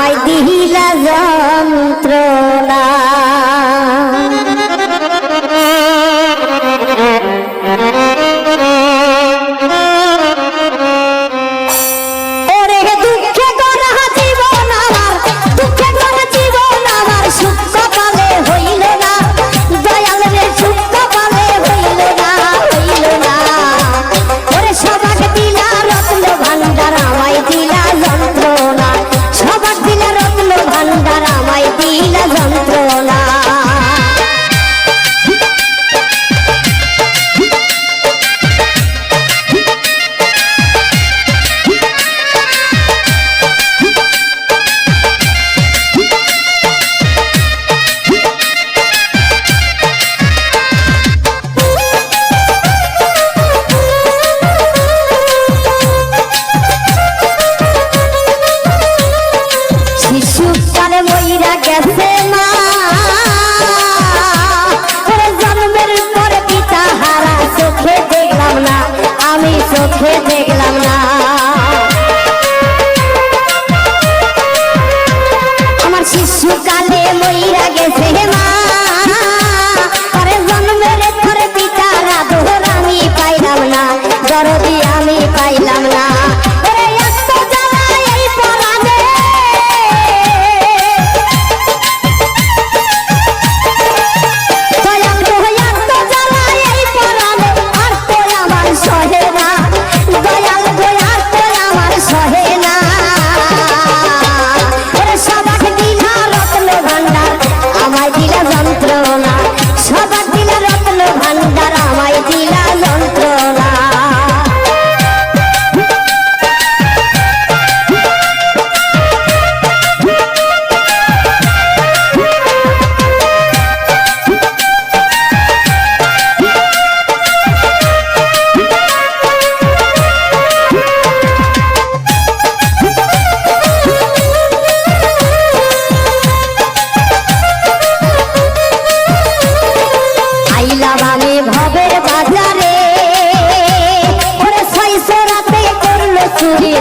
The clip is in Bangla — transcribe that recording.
আমায় দিহিলা যন্ত্রণা পাইলাম না। চুরি